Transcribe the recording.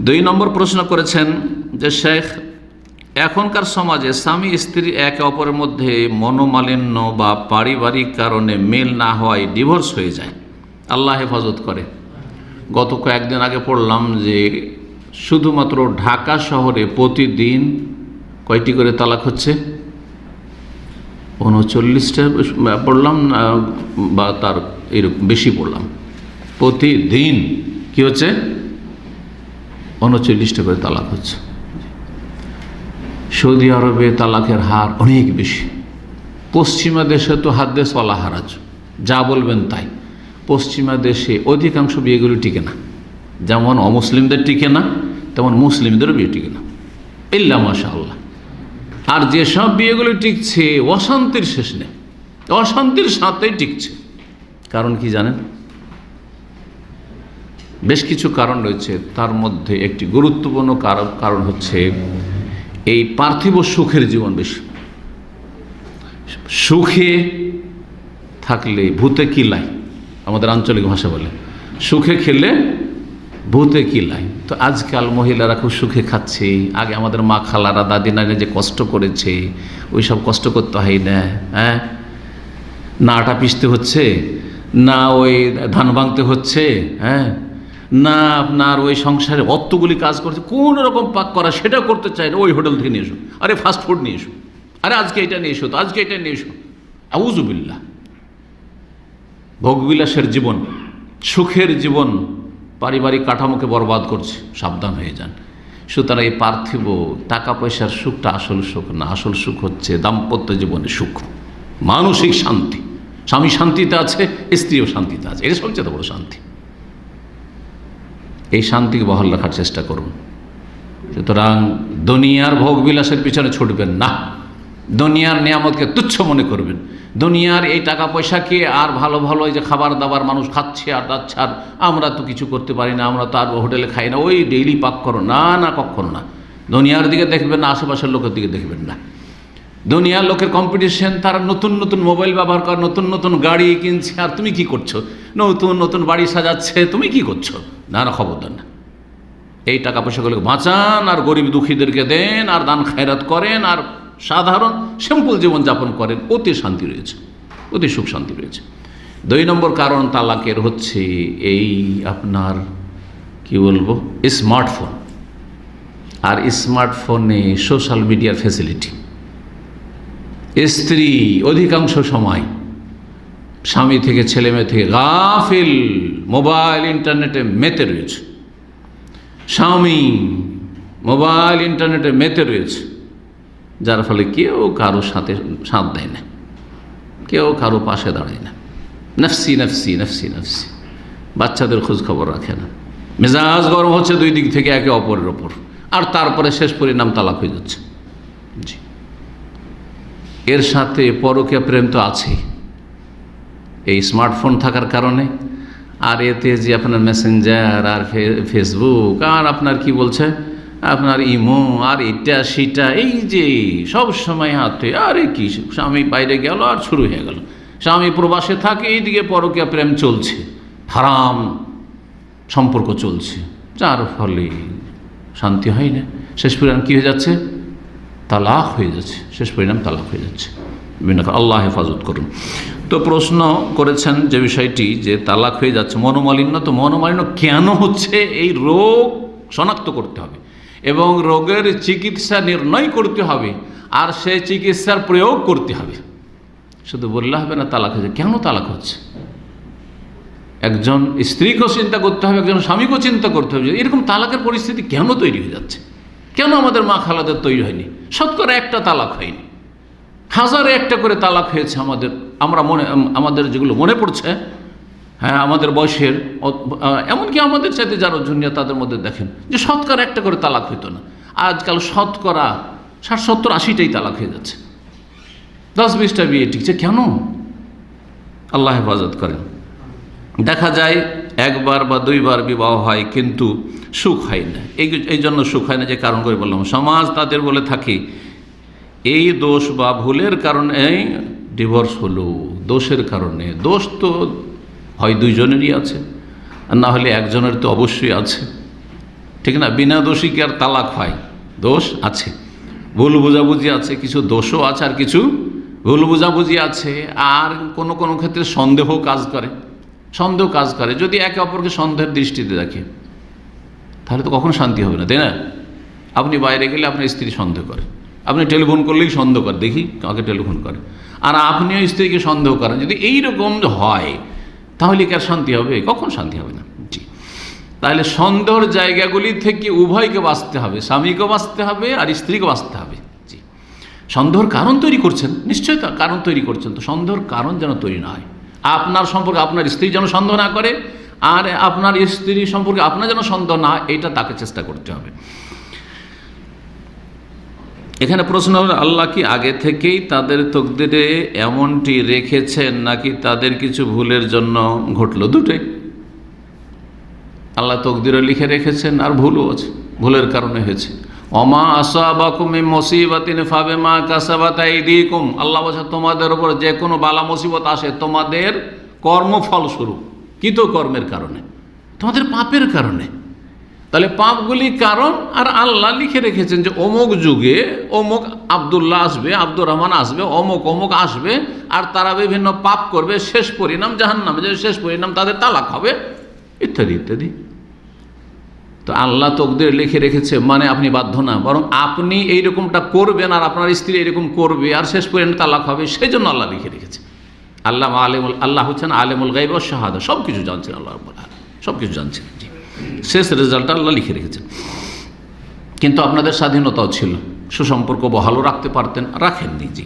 দুই নম্বর প্রশ্ন করেছেন যে, শেখ, এখনকার সমাজে স্বামী স্ত্রী একে অপরের মধ্যে মনোমালিন্য বা পারিবারিক কারণে মেল না হওয়ায় ডিভোর্স হয়ে যায়। আল্লাহ হেফাজত করে। গত কয়েকদিন আগে পড়লাম যে, শুধুমাত্র ঢাকা শহরে প্রতিদিন কয়টি করে তালাক হচ্ছে? উনচল্লিশটা পড়লাম বা তার এরকম বেশি পড়লাম। প্রতিদিন কি হচ্ছে? উনচল্লিশটা করে তালাক হচ্ছে। সৌদি আরবে তালাকের হার অনেক বেশি। পশ্চিমা দেশে তো হাত দেশ হারাজ যা বলবেন তাই। পশ্চিমা দেশে অধিকাংশ বিয়েগুলি টিকে না। যেমন অমুসলিমদের টিকে না, তেমন মুসলিমদেরও বিয়ে টিকে না। ইল্লা মাশা আল্লাহ আর যেসব বিয়েগুলি টিকছে, অশান্তির শেষ নেই। অশান্তির সাথেই টিকছে। কারণ কি জানেন? বেশ কিছু কারণ রয়েছে। তার মধ্যে একটি গুরুত্বপূর্ণ কারণ কারণ হচ্ছে এই পার্থিব সুখের জীবন বেশি। সুখে থাকলে ভূতে কিলাই আমাদের আঞ্চলিক ভাষা বলে, সুখে খেলে ভূতে কিলাই তো আজকাল মহিলারা খুব সুখে খাচ্ছে। আগে আমাদের মা খালারা দাদি নানি যে কষ্ট করেছে, ওই সব কষ্ট করতে হয় না হ্যাঁ? না আটা পিষতে হচ্ছে, না ওই ধান ভাঙতে হচ্ছে হ্যাঁ? না আপনার ওই সংসারে অতগুলি কাজ করছে, কোন রকম পাক করা সেটা করতে চাই না, ওই হোটেল থেকে নিয়ে এসো। আরে ফাস্ট ফুড নিয়ে এসো। আরে আজকে এটা নিয়ে এসো তো, আজকে এটা নিয়ে এসো। আউজুবিল্লা ভোগবিলাসের জীবন, সুখের জীবন পারিবারিক কাঠামোকে বরবাদ করছে, সাবধান হয়ে যান। সুতরাং এই পার্থিব টাকা পয়সার সুখটা আসল সুখ না, আসল সুখ হচ্ছে দাম্পত্য জীবনের সুখ, মানসিক শান্তি। স্বামী শান্তিতে আছে, স্ত্রীও শান্তিতে আছে, এটা সবচেয়ে বড় শান্তি। এই শান্তিকে বহাল রাখার চেষ্টা করুন। সুতরাং দুনিয়ার ভোগ বিলাসের পিছনে ছুটবেন না। দুনিয়ার নিয়ামতকে তুচ্ছ মনে করবেন। দুনিয়ার এই টাকা পয়সাকে আর ভালো ভালো যে খাবার দাবার মানুষ খাচ্ছে আর যাচ্ছে আর আমরা তো কিছু করতে পারি না, আমরা তো আর হোটেলে খাই না, ওই ডেইলি পাক করো। না না, কখনো না। দুনিয়ার দিকে দেখবেন না, আশেপাশের লোকের দিকে দেখবেন না। দুনিয়ার লোকের কম্পিটিশন তারা নতুন নতুন মোবাইল ব্যবহার করে, নতুন নতুন গাড়ি কিনছে, আর তুমি কি করছ? নতুন নতুন বাড়ি সাজাচ্ছে, তুমি কি করছ? না না খবর দেন না। এই টাকা পয়সাগুলোকে বাঁচান আর গরিব দুঃখীদেরকে দেন আর দান খায়রাত করেন আর সাধারণ সিম্পল জীবনযাপন করেন। অতি শান্তি রয়েছে, অতি সুখ শান্তি রয়েছে। দুই নম্বর কারণ তালাকের হচ্ছে এই আপনার, কি বলব, স্মার্টফোন। আর স্মার্টফোনে সোশ্যাল মিডিয়ার ফেসিলিটি স্ত্রী অধিকাংশ সময় স্বামী থেকে, ছেলে মেয়ে থেকে গাফিল, মোবাইল, ইন্টারনেটে মেতে রয়েছে। স্বামী মোবাইল, ইন্টারনেটে মেতে রয়েছে। যার ফলে কেউ কারও সাথে সাথ দেয় না। কেউ কারও পাশে দাঁড়ায় না। নফসি নফসি নফসি নফসি। বাচ্চাদের খোঁজ খবর রাখে না। মেজাজ গরম হচ্ছে দুই দিক থেকে, একে অপরের ওপর। আর তারপরে শেষ পরিণাম তালাক হয়ে যাচ্ছে। জি। এর সাথে পরকীয়া প্রেম তো আছেই। এই স্মার্টফোন থাকার কারণে। আর এতে যে আপনার মেসেঞ্জার আর ফেসবুক আর আপনার কি বলছে? আপনার ইমো আর এটা, সেটা, এই যে, সব সময় হাতে, আরে কি, স্বামী বাইরে গেল আর শুরু হয়ে গেল। স্বামী প্রবাসে থাকে, এইদিকে পরকীয়া প্রেম চলছে। হারাম সম্পর্ক চলছে। যার ফলে শান্তি হয় না। শেষ পরিণাম কী হয়ে যাচ্ছে? তালাক হয়ে যাচ্ছে। শেষ পরিণাম তালাক হয়ে যাচ্ছে। বিভিন্ন আল্লাহ হেফাজত করুন। তো প্রশ্ন করেছেন যে বিষয়টি যে তালাক হয়ে যাচ্ছে, মনোমালিন্য, তো মনোমালিন্য কেন হচ্ছে? এই রোগ শনাক্ত করতে হবে এবং রোগের চিকিৎসা নির্ণয় করতে হবে আর সেই চিকিৎসার প্রয়োগ করতে হবে। শুধু বললে হবে না, তালাক হয়েছে। কেন তালাক হচ্ছে? একজন স্ত্রীকেও চিন্তা করতে হবে, একজন স্বামীকেও চিন্তা করতে হবে এরকম তালাকের পরিস্থিতি কেন তৈরি হয়ে যাচ্ছে? কেন আমাদের মা খালাদের তৈরি হয়নি? শতকরা একটা তালাক হয়নি। হাজারে একটা করে তালাক হয়েছে আমাদের। আমরা মনে, আমাদের যেগুলো মনে পড়ছে হ্যাঁ আমাদের বয়সের, এমনকি আমাদের চাইতে যারা জুনিয়া তাদের মধ্যে দেখেন, যে শতকরা একটা করে তালাক হইতো না। আজকাল শতকরা ষাট, সত্তর, আশিটাই তালাক হয়ে যাচ্ছে। দশ, বিশটা বিয়ে টিকছে কেন? আল্লাহ হেফাজত করেন। দেখা যায় একবার বা দুইবার বিবাহ হয়, কিন্তু সুখ হয় না। এই এই জন্য সুখ হয় না, যে কারণ করে বললাম, সমাজ তাদের বলে থাকে এই দোষ বা ভুলের কারণে ডিভোর্স হলো, দোষের কারণে। দোষ তো হয় দুইজনেরই আছে, আর না হলে একজনের তো অবশ্যই আছে। ঠিক না? বিনা দোষী কি আর তালাক হয়? দোষ আছে। ভুল বুঝাবুঝি আছে, কিছু দোষও আছে, আর কিছু ভুল বুঝাবুঝি আছে। আর কোনো কোনো ক্ষেত্রে সন্দেহ কাজ করে। সন্দেহ কাজ করে। যদি একে অপরকে সন্দেহের দৃষ্টিতে দেখে, তাহলে তো কখনো শান্তি হবে না, তাই না? আপনি বাইরে গেলে আপনার স্ত্রী সন্দেহ করে। আপনি টেলিফোন করলেই সন্দেহ করে, দেখি কাকে টেলিফোন করে। আর আপনিও স্ত্রীকে সন্দেহ করেন, যদি এইরকম হয়, তাহলে কি আর শান্তি হবে? কখন শান্তি হবে না? জি। তাহলে সন্দেহর জায়গাগুলি থেকে উভয়কে বাঁচতে হবে, স্বামীকেও বাঁচতে হবে আর স্ত্রীকে বাঁচতে হবে। জি। সন্দেহর কারণ তৈরি করছেন, নিশ্চয়ই তা কারণ তৈরি করছেন, তো সন্দেহর কারণ যেন তৈরি না হয়। আপনার সম্পর্কে আপনার স্ত্রী যেন সন্দেহ না করে, আর আপনার স্ত্রী সম্পর্কে আপনার যেন সন্দেহ না এটা তাকে চেষ্টা করতে হবে। এখানে প্রশ্ন হলো, আল্লাহ কি আগে থেকেই তাদের তকদিরে এমনটি রেখেছেন নাকি তাদের কিছু ভুলের জন্য ঘটলো দুটোই? আল্লাহ তকদিরে লিখে রেখেছেন আর ভুলও আছে, ভুলের কারণে হয়েছে। অমা আসাবাকুমি মুসিবাতিন ফাবে মা কাসাবাত আইদিকুম। আল্লাহ বলছে, তোমাদের উপর যে কোনো বালা মুসিবত আসে, তোমাদের কর্মফল স্বরূপ কৃত কর্মের কারণে, তোমাদের পাপের কারণে। তাহলে পাপগুলি কারণ আর আল্লাহ লিখে রেখেছেন যে অমুক যুগে অমুক আবদুল্লাহ আসবে, আব্দুর রহমান আসবে, অমুক অমুক আসবে, আর তারা বিভিন্ন পাপ করবে, শেষ পরিণাম জাহান্নামে যে শেষ পরিণাম তাদের তালাক হবে, ইত্যাদি ইত্যাদি। তো আল্লাহ তকদের লিখে রেখেছে মানে আপনি বাধ্য না, বরং আপনি এইরকমটা করবেন আর আপনার স্ত্রী এরকম করবে, আর শেষ পর্যন্ত তালাক হবে সেই জন্য আল্লাহ লিখে রেখেছে। আল্লাহ আলেমুল, আল্লাহ হচ্ছেন আলেমুল গাইব শাহাদা সব কিছু জানছেন আল্লাহ সব কিছু জানছেন। জি। শেষ রেজাল্ট আল্লাহ লিখে রেখেছেন। কিন্তু আপনাদের স্বাধীনতাও ছিল, সুসম্পর্ক বহালও রাখতে পারতেন, রাখেননি জি।